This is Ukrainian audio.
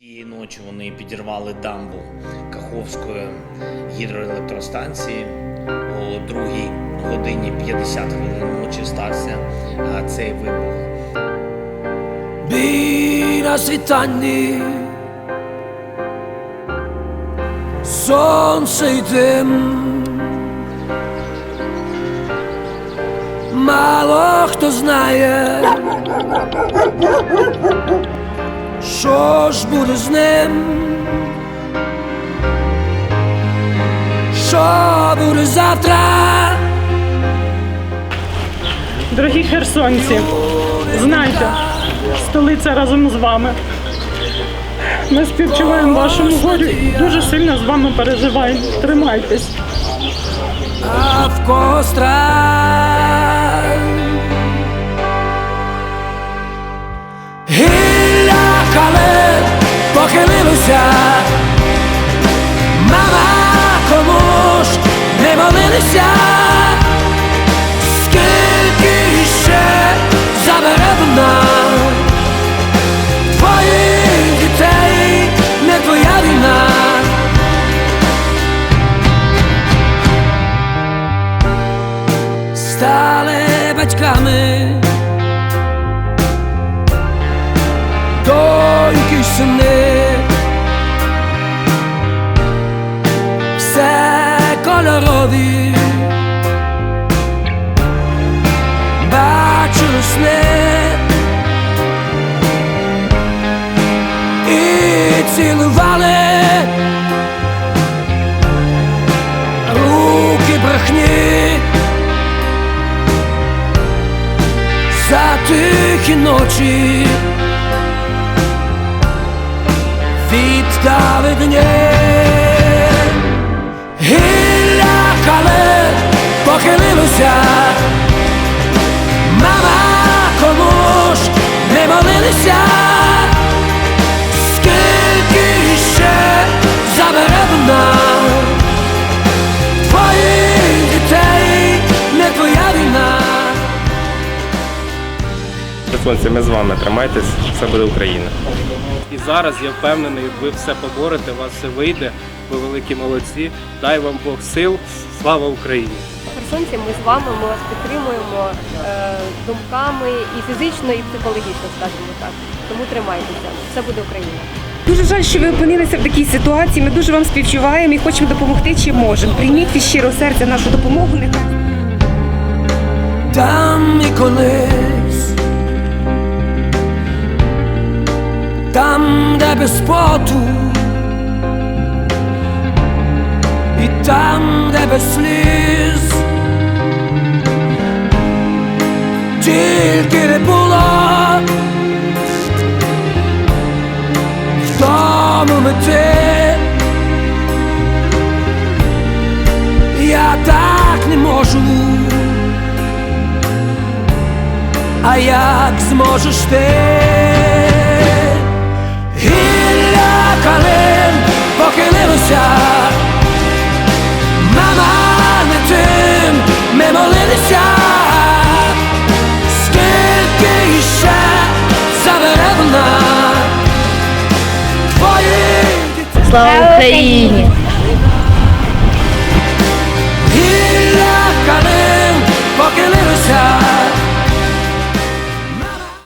Цієї ночі вони підірвали дамбу Каховської гідроелектростанції. О 2 годині 50 хвилин ночі стався цей вибух. Біля світанні сонце й дим Мало хто знає, що ж буде з ним, що буде завтра. Дорогі херсонці, знайте, столиця разом з вами. Ми співчуваємо вашому горю, дуже сильно з вами переживаємо. Тримайтесь. а в костра. Кале похилилося, мама кому ж не молилися, скільки ще забере вона твоїх дітей, не твоя війна. стали батьками, й все кольорові, бачили сни і цілували. Руки брехні за тихі ночі віддали дні гілля кале похилилося, Херсонці, ми з вами тримайтесь, все буде Україна. І зараз я впевнений, ви все поборете, у вас все вийде. Ви великі молодці. Дай вам Бог сил. Слава Україні! Херсонці, ми з вами, ми вас підтримуємо е, думками і фізично, і психологічно, скажімо так. Тому тримайтеся, все буде Україна. Дуже жаль, що ви опинилися в такій ситуації. Ми дуже вам співчуваємо і хочемо допомогти, чим можемо. Прийміть від щирого серця нашу допомогу. Нехай там і колись, там, де без поту, і там, де без сліз, тільки не було в тому мети. Я так не можу. А як зможеш ти? Слава Україні!